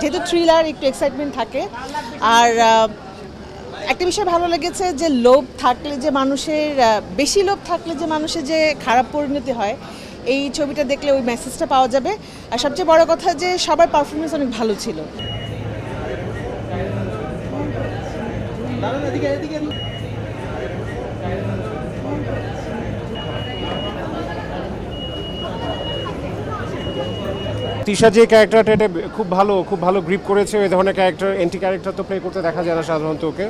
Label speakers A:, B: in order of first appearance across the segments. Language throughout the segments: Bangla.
A: যেহেতু থ্রিলার একটু এক্সাইটমেন্ট থাকে। আর একটা বিষয় ভালো লেগেছে যে লোভ থাকলে যে মানুষের বেশি লোভ থাকলে যে মানুষের যে খারাপ পরিণতি হয়, এই ছবিটা দেখলে ওই মেসেজটা পাওয়া যাবে। আর সবচেয়ে বড় কথা যে সবার পারফরমেন্স অনেক ভালো ছিল।
B: তিশা যে ক্যারেক্টারটা এটা খুব ভালো খুব ভালো গ্রিপ করেছে ওই ধরনের ক্যারেক্টার এন্টি ক্যারেক্টার তো প্লে করতে দেখা যায় না সাধারণত ওকে।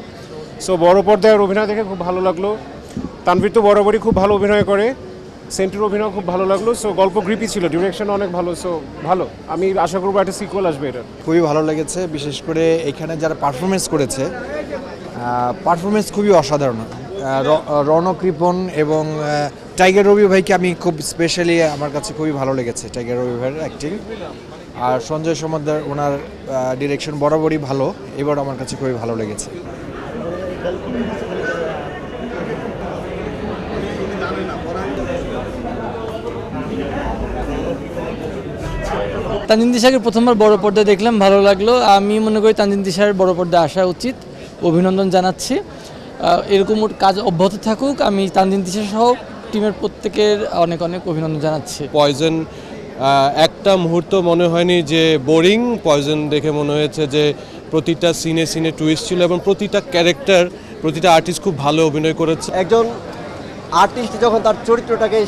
B: সো বড় পর্দায় অভিনয় দেখে খুব ভালো লাগল। তানভীর তো বরাবরই খুব ভালো অভিনয় করে। সেন্টুর অভিনয় খুব ভালো লাগল। সো গল্প গ্রিপই ছিল ডিরেকশন অনেক ভালো। সো ভালো। আমি আশা করব একটা সিকুয়াল আসবে এটা
C: খুবই ভালো লেগেছে, বিশেষ করে এখানে যারা পারফরমেন্স করেছে পারফরমেন্স খুবই অসাধারণ। রিপন এবং টাইগার রবি ভাইকে আমি খুব স্পেশালি আমার কাছে খুবই ভালো লেগেছে টাইগার রবি ভাইয়ের অ্যাক্টিং আর সঞ্জয় সমাদ্দার ওনার ডিরেকশন বরাবরই ভালো এবার আমার কাছে খুবই ভালো লেগেছে।
D: তানজিন দিশাকে প্রথমবার বড় পর্দায় দেখলাম, ভালো লাগল। আমি মনে করি তানজিন দিশার বড় পর্দায় আসা উচিত, অভিনন্দন জানাচ্ছি। এরকম কাজ অব্যাহত থাকুক, আমি তানজিন দিশা সহ টিমের প্রত্যেকের অনেক অনেক অভিনন্দন জানাচ্ছি।
E: পয়জন একটা মুহূর্ত মনে হয়নি যে বোরিং পয়জন দেখে মনে হয়েছে যে প্রতিটা সিনে সিনে টুইস্ট ছিল এবং প্রতিটা ক্যারেক্টার প্রতিটা আর্টিস্ট খুব ভালো অভিনয় করেছে।
F: একজন আর্টিস্ট যখন তার চরিত্রটাকে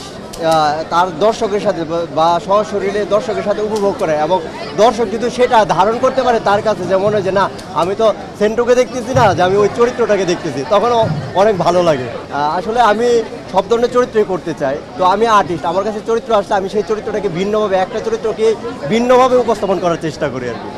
F: তার দর্শকের সাথে বা- সশরীরে দর্শকের সাথে উপভোগ করে এবং দর্শক যদি সেটা ধারণ করতে পারে তার কাছে যে মনে হয় যে না আমি তো সেন্টুকে দেখতেছি না যে আমি ওই চরিত্রটাকে দেখতেছি। তখন অনেক ভালো লাগে। আসলে আমি সব ধরনের চরিত্রই করতে চাই তো আমি আর্টিস্ট আমার কাছে চরিত্র আসছে আমি সেই চরিত্রটাকে ভিন্নভাবে, একটা চরিত্রকে ভিন্নভাবে উপস্থাপন করার চেষ্টা করি আর কি।